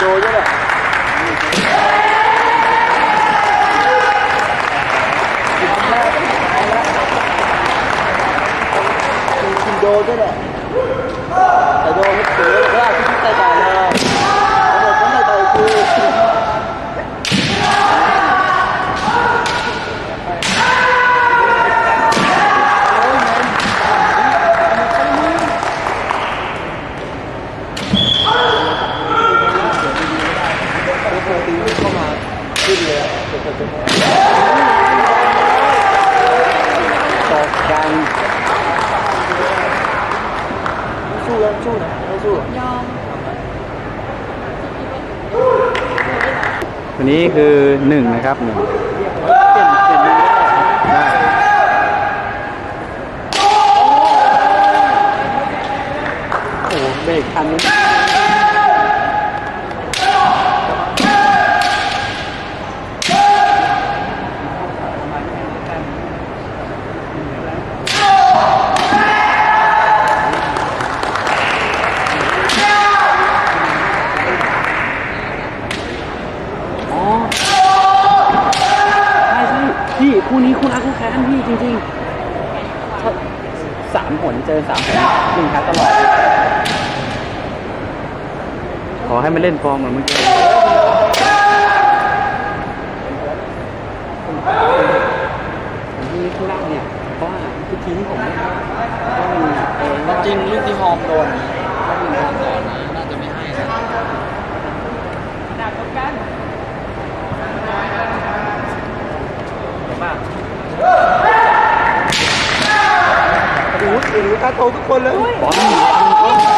โดด้วยแหละคุณโดด้วยแหละแต่โดไม่เสียเลยว่าที่ใส่ใจเลยระบบต้องใส่ใจคือ ปกติเข้ามา ขึ้นเลยตกตกดังสู้แล้วสู้นะไม่สู้ยอมวันนี้คือหนึ่งนะครับหนึ่งโอ้โหเบรกทันนี้อ๋อใช่ใช่พี่คู่นี้คู่รักคู่แค้นพี่จริงๆ ถ้า สามผลเจอสามผลหนึ่งครั้งตลอดขอให้มันเล่นฟอร์มเหมือนเมื่อกี้ผมที่นี่ข้างล่างเนี่ยเพราะว่าทุกทีที่ผมเล่นก็มีเออจริงลูกที่ฮอมโดนก็มีฮอมโดนนะน่าจะไม่ให้นะหนักกว่ากันเห็นป่ะโอ้โหเห็นลูก ตาโตทุกคนเลยบอลหนีมึง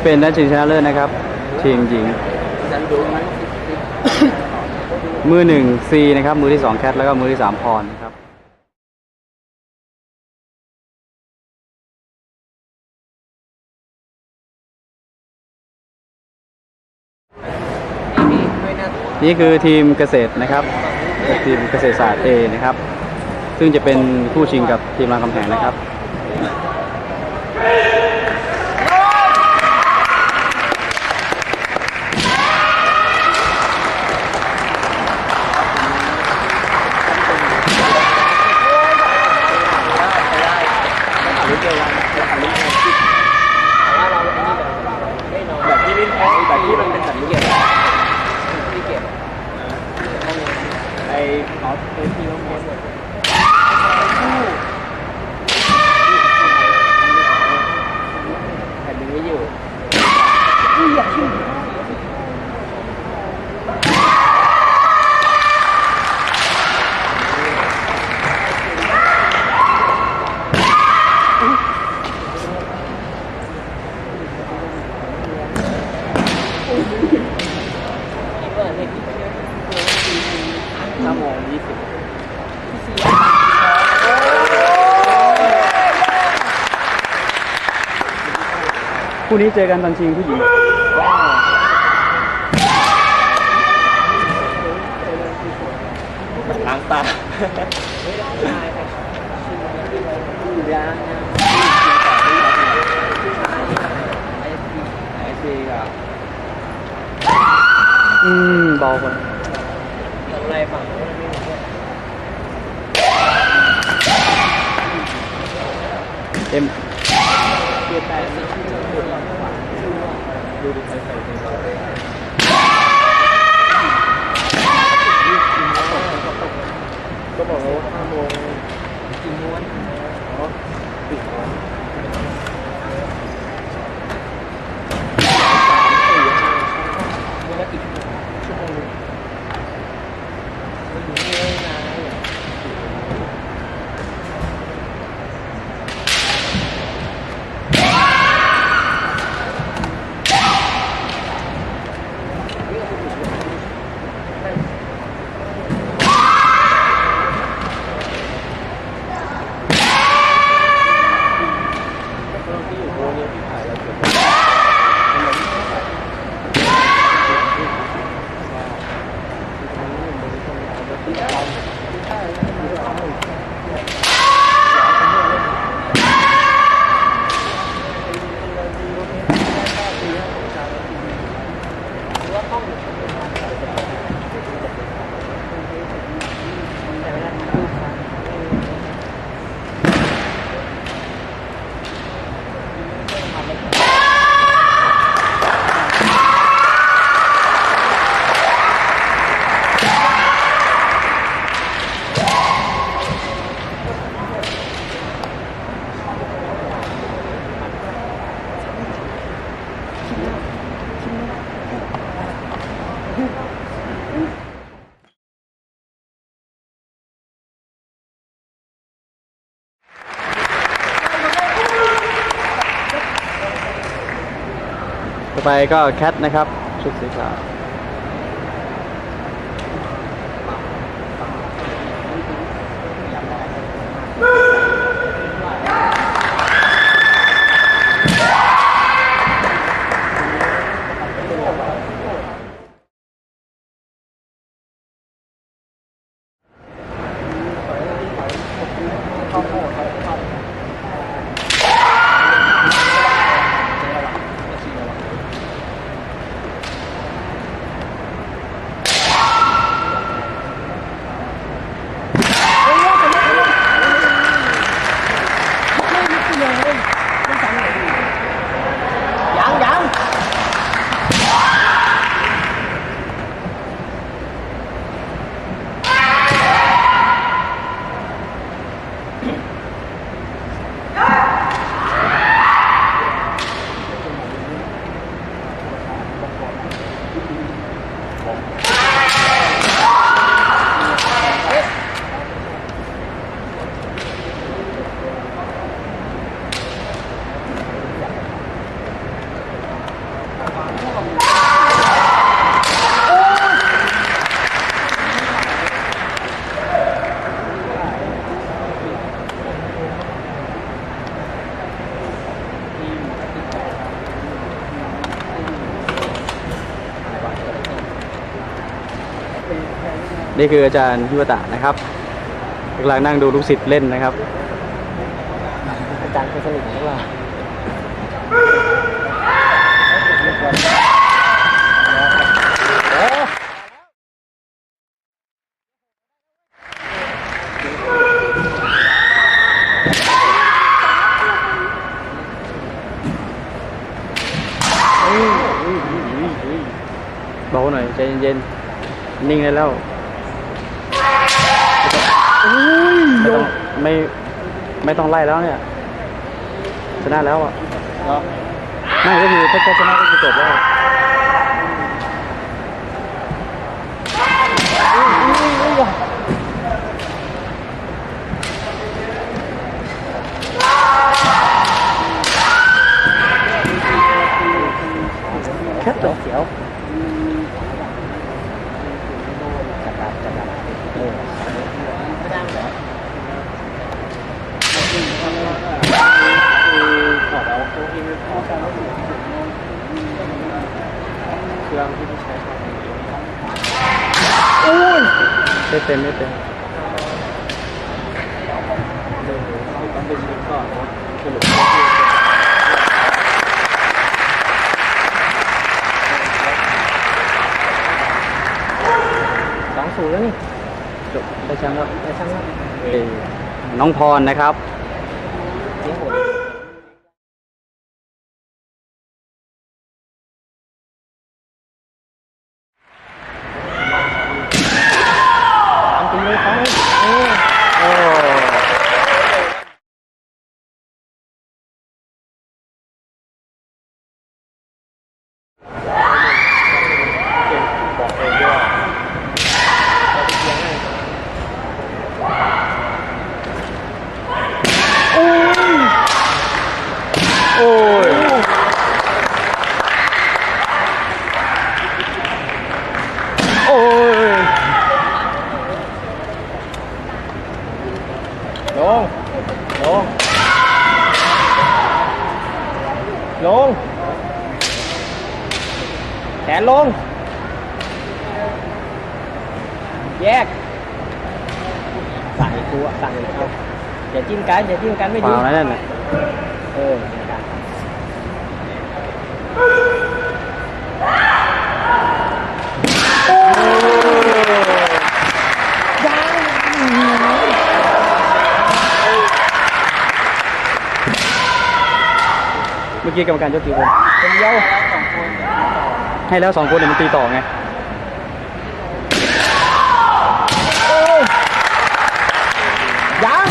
ที่เป็นนัดชิงชนะเลิศนะครับทีมหญิง มือหนึ่งซีนะครับ มือที่สองแคทแล้วก็มือที่สามพรนะครับนี่คือทีมเกษตรนะครับ ทีมเกษตรศาสตร์เอนะครับ ซึ่งจะเป็นคู่ชิงกับทีมรามคำแหงนะครับที่ลิ้นแพ้แบบที่มันเป็นสัญญาที่เก็บไอ้ออฟเป็นที่ต้องโพสแผ่นนี้อยู่ ชั่วโมงยี่สิบ คู่ นี้เจอกันตอนชิงผู้หญิงล้างตายังยังไอซีกับอืมเบาไปอะไรฝั่งนู้นไม่รู้เนี่ยเอ็มเปลี่ยนแปลงสิ่งที่เราเกิดหลังกว่า ดูดิใส่ใส่ใส่ก็บอกแล้วว่าห้าโมงกี่ม้วนอ๋อปิดม้วนแล้วอีกชั่วโมงนึงมันอยู่นี่เลยนะ ต่อ ไปก็แคทนะครับ ชุดสีขาว นี่คืออาจารย์ยุวตะนะครับกำลังนั่งดูลูกศิษย์เล่นนะครับ อาจารย์เป็นสนิทของเราเบาหน่อยใจเย็นๆ นิ่งได้แล้ว ไม่ต้องไม่ไม่ต้องไล่แล้วเนี่ย ชนะแล้วอะไม่ก็คือถ้าชนะก็คือจบแล้วแค่ตัวเสียวจับดับจับดับเออถอดเอาโค้งที่ไม่พอกันเครื่องที่ใช้ครับ ไม่เต็มไม่เต็มต้องเป็นชิ้นก่อนสรุปสองศูนย์แล้วนี่จบได้แชมป์แล้วได้ช่างแล้วน้องพรนะครับ เสียงโหดตามตีเลยครับเออ โอ้โอ้ย โอ้ย ลง ลง ลง แขนลง แยก สั่งอีกตัวสั่งอีกตัว อย่าจิ้มกันอย่าจิ้มกันไม่เปดีล่านะนั่นน่ะเออนะครับเมื่อกี้กรรมการยกกี่คนคนเดียวให้แล้วสองคนเดี๋ยวมันตีต่อไงยัง เ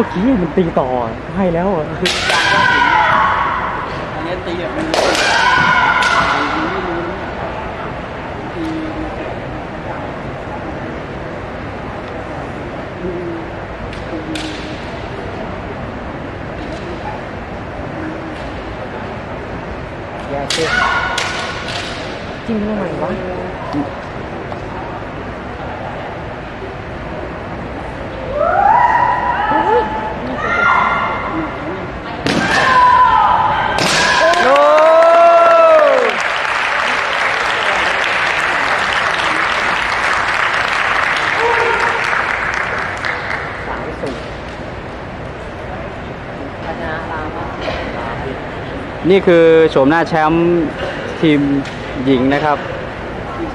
มื่อกี้มันตีต่อให้แล้วอะอันนี้ตีแบบมันแย่เชื่อจิ้มทำไมวะ สามสูตรชนะรามะ นี่คือโฉมหน้าแชมป์ทีมหญิงนะครับ